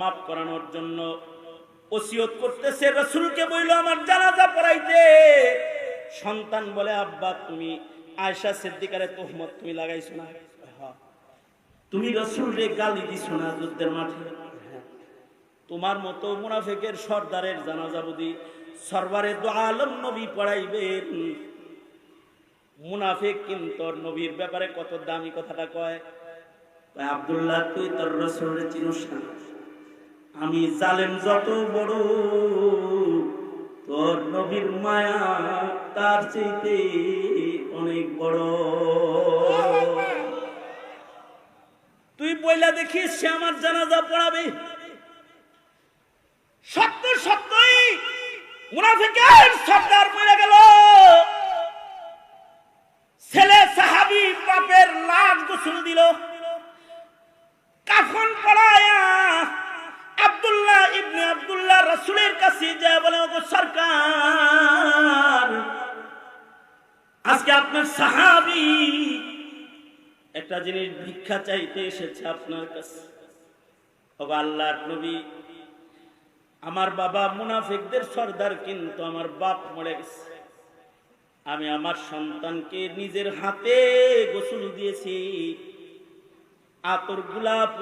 মাফ করানোর জন্য করতেছে। আমার জানাজা পড়াইতে। সন্তান বলে আব্বা তুমি তুমি লাগাইছো না? হ্যাঁ। তুমি গালি দিছো না যুদ্ধের মাঠে? হ্যাঁ। তোমার মতো মুনাফেকের সর্দারের জানাজা বুদি সরবারে দো আলম নবী পড়াইবেন। মুনাফেক কিন্তু নবীর ব্যাপারে কত দামি কথাটা কয়, আব্দুল্লাহ, তুই তোর রসুলের চিনুস না? আমি জালেম যত বড়, তোর নবীর মায়া তার চাইতে অনেক বড়। তুই বইলা দেখিস, সে আমার জানাজা পড়াবে। সত্য, সত্যই মুনাফিকের সর্দার মরে গেল। ছেলে সাহাবি বাপের লাশ গোসল দিল। কাফন পড়ায়া আব্দুল্লাহ ইবনে আব্দুল্লাহ রসুলের কাছে যায় বলে, ওগো সরকার, আজকে আপনার সাহাবি একটা জিনিস ভিক্ষা চাইতে এসেছে আপনার কাছে। ওগো আল্লাহর নবী, আমার বাবা মুনাফিকদের সর্দার কিন্তু আমার বাপ মরে গেছে। আমি আমার সন্তানকে নিজের হাতে গোসল দিয়েছি। আতর গোলাপ।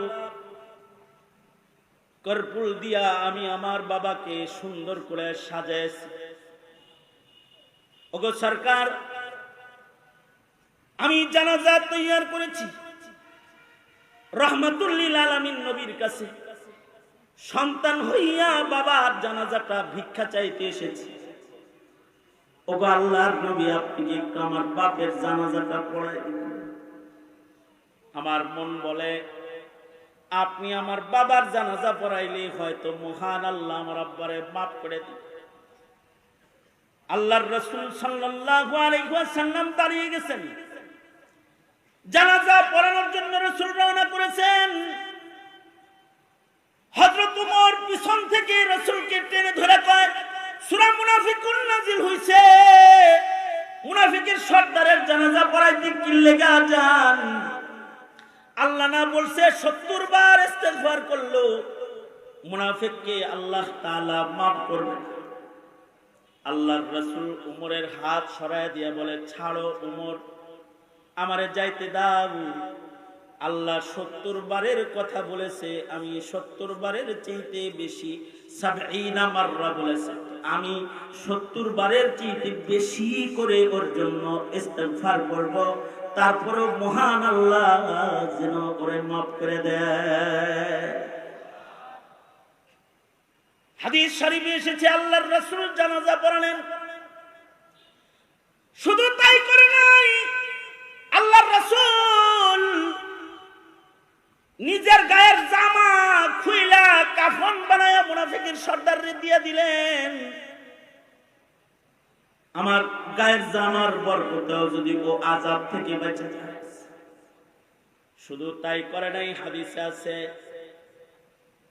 কর্পুল দিয়া আমি আমার বাবাকে সুন্দর করে সাজাইছি। ওগো সরকার, আমি জানাজা তৈয়ার করেছি। রহমতুল্লিল আলমিন নবীর কাছে। সন্তান হইয়া বাবার জানাজাটা ভিক্ষা চাইতে এসেছি। ওগো আল্লাহর নবী, আপনি একটু আমার বাপের জানাজাটা পড়াই আমার মন বলে, আপনি আমার বাবার জানাজা পড়াইলে হয়তো মহান আল্লাহ আমার আব্বারে মাফ করে দিন আল্লাহর রসুল ওয়াসাল্লাম দাঁড়িয়ে গেছেন। জানাজা পড়ানোর জন্য রসুল রওনা করেছেন। হযরত উমর পিছন থেকে রসুলকে টেনে ধরে কয়, সূরা মুনাফিকুন নাজিল হইছে। মুনাফিকের সর্দারের জানাজা পড়াইতে কি লেগা যান? আল্লাহ না বলছে, সত্তর বার ইস্তেগফার করল। মুনাফিককে আল্লাহ তালা মাফ করবে। আল্লাহর রাসূল উমরের হাত সরায় দিয়ে বলে, ছাড়ো উমর, আমারে যাইতে দাও। আল্লাহ সত্তর বারের কথা বলেছে, আমি সত্তর বারের চাইতে বেশি বলেছে। আমি সত্তর বারের চাইতে বেশি করে ওর জন্য ইস্তেগফার করব। তারপরেও মহান আল্লাহ যেন করে মাফ করে দেয়। হাদিস শরীফে এসেছে, আল্লাহর রাসূল জানাজা পড়ালেন। শুধু তাই করে নাই, আল্লাহর রাসূল নিজের গায়ের জামা খুইলা কাফন বানায়া মুনাফিকের সর্দারে দিয়ে দিলেন। আমার গায়ের জামার বরকতেও যদি ও আজাব থেকে বেঁচে যায়। শুধু তাই করে নাই, হাদিসে আছে,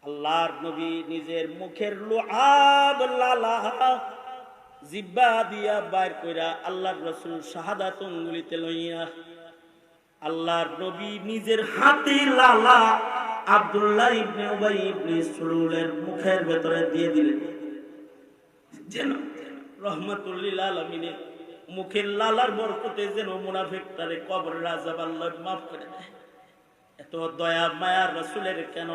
আল্লাহর নবী নিজের মুখের লোহাব লালা জিব্বা দিয়া বাইর কইরা আল্লাহর রসুল শাহাদাত অঙ্গুলিতে লইয়া আল্লাহর নবী নিজের হাতে লালা আব্দুল্লাহ ইবনে উবাই ইবনে সুলুলের মুখের ভেতরে দিয়ে দিলেন। যেন রহমাতুল্লিল আলমিনের মুখের লালার বরকতে যেন মুনাফিক তারে কবর রাজা মাফ করে দেয়। এত দয়া, মায়া রসুলের কেন?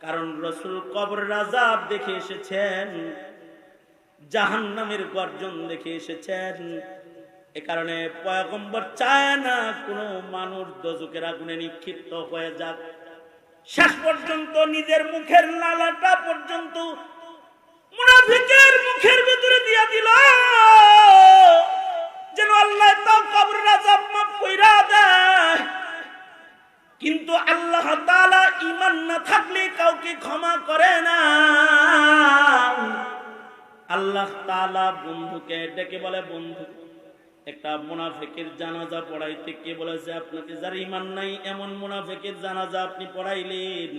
কারণ রসুল কবর রাজাব দেখে এসেছেন জাহান নামের গর্জন দেখে এসেছেন। এ কারণে পয়গম্বর চায় না কোনো মানুষ দজকের আগুনে নিক্ষিপ্ত হয়ে যাক। শেষ পর্যন্ত নিজের মুখের লালাটা পর্যন্ত মুনাফিকের মুখের থাকলে কাউকে ক্ষমা করে না। আল্লাহ তালা বন্ধুকে ডেকে বলে, বন্ধু, একটা মুনাফিকের জানাজা পড়াইতে কে বলেছে আপনাকে? যার ঈমান নাই, এমন মুনাফিকের জানাজা আপনি পড়াইলেন।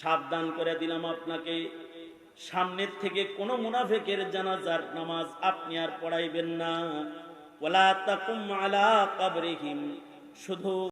সাবধান করে দিলাম আপনাকে। সামনের থেকে কোন মুনাফিকের জানাজার নামাজ আপনি আর পড়াইবেন না। ওয়ালা তাকুম আলা কবরিহিম। শুধু